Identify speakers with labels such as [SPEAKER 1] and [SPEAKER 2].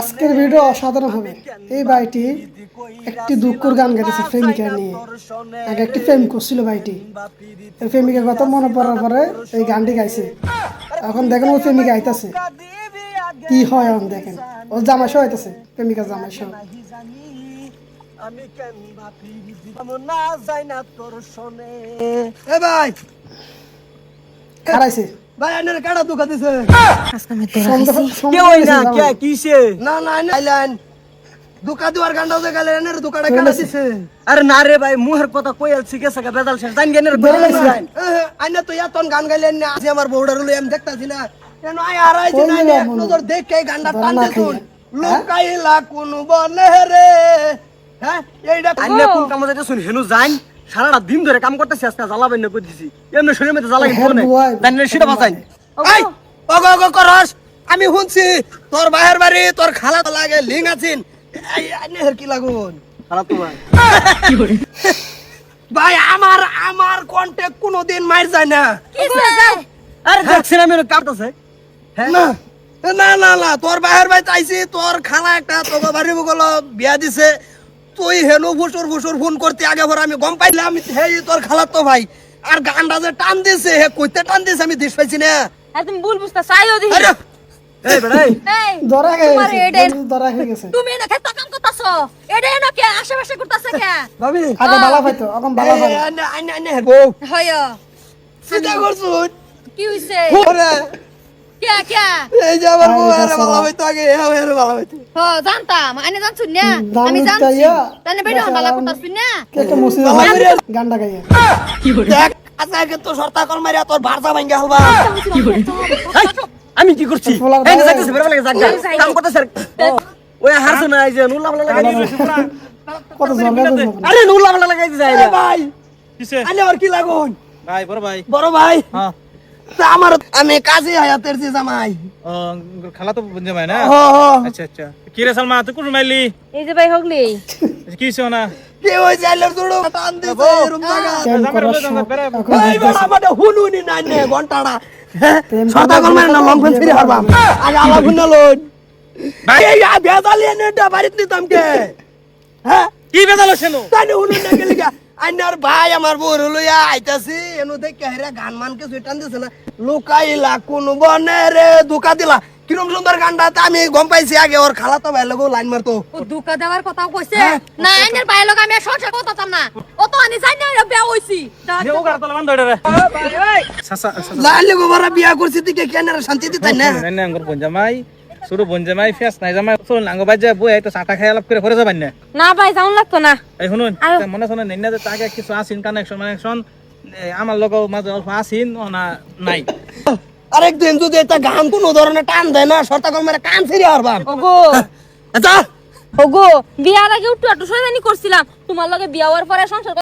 [SPEAKER 1] আজকের ভিডিও অসাধারণ হবে। এই ভাইটি একটি দুঃখর গান গাইতেছে প্রেমিকা নিয়ে। আগে একটি প্রেম করছিল ভাইটি। এই প্রেমিকার কথা মনে পড়ার পরে এই গানটি গাইছে। এখন দেখেন ও প্রেমিকা আইতাছে। কি হয় এখন দেখেন। ও জামাই সহ আইতাছে প্রেমিকা জামাই সহ।
[SPEAKER 2] আমি কেন ভাবি না যাই না তোর শোনে
[SPEAKER 3] এ ভাই
[SPEAKER 1] খারাইছে
[SPEAKER 3] ভাই আইনের কাটা দুঃখা দিছে
[SPEAKER 1] সন্দেহ
[SPEAKER 2] কে
[SPEAKER 1] সন্দেহ
[SPEAKER 2] ওই
[SPEAKER 1] হয়েছে
[SPEAKER 2] না
[SPEAKER 1] জামাই।
[SPEAKER 2] কে কিসে
[SPEAKER 3] না না আইন আইলেন দুঃখা দুয়ার গান্ডাও যে গেলে এনের দুঃখাটা কাটা দিছে
[SPEAKER 2] আরে না রে ভাই মুহের কথা কই আলছি গেছে গা বেদাল শেষ জান গেনের
[SPEAKER 1] বেদাল শেষ।
[SPEAKER 3] আইনা তো ইয়াতন গান গাইলেন না আজ আমার বউডার লই আমি দেখতাছি না কেন আই হারাইছি
[SPEAKER 1] কই
[SPEAKER 3] না
[SPEAKER 1] গেলা
[SPEAKER 3] এক
[SPEAKER 1] মনে?
[SPEAKER 3] নজর দেখে গান্ডা
[SPEAKER 1] ধরা
[SPEAKER 3] টান
[SPEAKER 1] না
[SPEAKER 3] দেখুন
[SPEAKER 1] খাইয়া।
[SPEAKER 3] লুকাইলা কোন বনে রে হ্যাঁ এইটা
[SPEAKER 2] আইনে কোন কাম যাইতে শুন হেনু জান সারাটা দিন ধরে কাম করতেছি আজকে জ্বালাবেন না কই দিছি এমনি শরীরের মধ্যে জ্বালা কিন্তু নাই না। সেটা বাঁচাই।
[SPEAKER 3] এই ওগো ওগো করস। আমি শুনছি তোর বাহের বাড়ি তোর খালা তো লাগে লিং আছিন। এই আইনের কি লাগুন?
[SPEAKER 2] খারাপ তো ভাই।
[SPEAKER 3] ভাই আমার আমার কন্টাক্ট কোনোদিন মার যায় না।
[SPEAKER 2] আরে দেখছি না মেরে কাটতেছে।
[SPEAKER 3] না না না না তোর বাহের ভাই চাইছি তোর খালা একটা তোকে বাড়ি বগল বিয়া দিছে। তুই হেনু ফুসুর ফুসুর ফোন করতে আগে ভর আমি গম পাইলাম হে তোর খালা তো ভাই। আর গানটা যে টান দিছে হে কইতে টান দিছে আমি দিস পাইছি না।
[SPEAKER 4] আর তুমি ভুল বুঝতে চাইও
[SPEAKER 3] আরে!
[SPEAKER 2] এই বেড়াই
[SPEAKER 1] ধরা হয়ে
[SPEAKER 4] তোমার
[SPEAKER 1] গেছে
[SPEAKER 4] এডেন।
[SPEAKER 1] ধরা হয়ে গেছে।
[SPEAKER 4] তুমি না খেতা কাম করতাছো। এটা না কে আশেপাশে করতাছে কে?
[SPEAKER 3] ভাবি
[SPEAKER 1] আগে বালা পাইতো এখন বালা পাই
[SPEAKER 3] আইনে আইনে আইনে হে বউ।
[SPEAKER 4] হয়।
[SPEAKER 3] চিন্তা করছুন
[SPEAKER 4] কি হইছে?
[SPEAKER 3] ওরে!
[SPEAKER 4] কে কে
[SPEAKER 3] এই যে আমার বউ
[SPEAKER 1] আরে
[SPEAKER 3] আরে ভালো হইতো আগে আরে ভালো হইতো।
[SPEAKER 4] হ জানতাম আইনে জানছুন না? আমি জানছি। বেটা
[SPEAKER 1] কে কে মুসি গানটা
[SPEAKER 3] দেখ আজকে তো সর্তা কল মারিয়া তোর ভারসা ভাঙ্গা হলবা
[SPEAKER 2] এই, আমি কি করছি?
[SPEAKER 1] ফলার
[SPEAKER 2] এই না
[SPEAKER 1] বাইরে।
[SPEAKER 2] যাইতেছে বেড়া লাগে জাগা কাম করতেছে ওই হারছে না এই যে নুলা বালা লাগাই দিছে।
[SPEAKER 1] কত
[SPEAKER 2] আরে নুলা লাগাই দিছে
[SPEAKER 3] ভাই।
[SPEAKER 5] কিসে
[SPEAKER 3] আইনে আর কি লাগুন?
[SPEAKER 5] ভাই বড় ভাই।
[SPEAKER 3] বড় ভাই?
[SPEAKER 5] হ্যাঁ।
[SPEAKER 3] আমার আমি কাজে হায়াতের যে জামাই।
[SPEAKER 5] ও, খালা তো বুঝে ভাই না?
[SPEAKER 3] হ হ
[SPEAKER 5] আচ্ছা আচ্ছা। কি রে সালমা তুই কোন মাইলি?
[SPEAKER 4] এই যে ভাই হগলি।
[SPEAKER 5] কি হইছে না
[SPEAKER 3] কে ওই জাইলের জুড়ো? টান দিছে এরম জায়গা।
[SPEAKER 5] জামাই
[SPEAKER 3] এই বড় আমাদের হুনুনি নাই নে ঘন্টাটা। হ্যাঁ?
[SPEAKER 1] প্রেম
[SPEAKER 3] কল মারি না লং ফেন ফিরে হারবাম। আগে আলা ভুনা লোন ভাই। এই আ বেজালি নেটা বাড়িতে নিতাম কে? হ্যাঁ?
[SPEAKER 5] কি বেজাল নো?
[SPEAKER 3] তাই না হুনুন না গেলি গা আইনার ভাই আমার বউর লইয়া আইতাছি এনু দেখে হেরা গান মান কিছু টান দিছে না লুকাইলা কোন বনে রে দুকা দিলা কিরম সুন্দর গানটা আমি গম পাইছি আগে ওর খালা তো ভাই লগো লাইন মারতো
[SPEAKER 4] ও দুকা দেওয়ার কথা কইছে না আইনের বাইরে লোক আমি সংসার করতাম না ও তো আনি জানি না বিয়া হইছি
[SPEAKER 5] নে ও গাড় তলা বান্ধ রে
[SPEAKER 3] লগো বিয়া করছি দিকে কেন শান্তি দিতাই না
[SPEAKER 5] না আঙ্গুর শুরু বঞ্জামাই ফেস নাই জামাই চল আঙ্গ বাজে বই তো চাটা খাই অলপ করে ঘরে যাবান? না
[SPEAKER 4] না ভাই যাউন লাগতো না।
[SPEAKER 5] এই শুনুন। তা মনে শোনে নেন যে তাকে কিছু আসিন কানেকশন মানেকশন আমার লোক মাঝে অল্প আসিন ও না নাই
[SPEAKER 3] আরেকদিন যদি এটা গান কোনো ধরনের টান দেয় না সর্তা কল মেরে কান ছিড়ে হারবাম।
[SPEAKER 4] ওগো।
[SPEAKER 3] আচ্ছা।
[SPEAKER 4] ওগো বিয়ার আগে উঠু একটু সজানি করছিলাম। তোমার লগে বিয়া হওয়ার পরে সংসার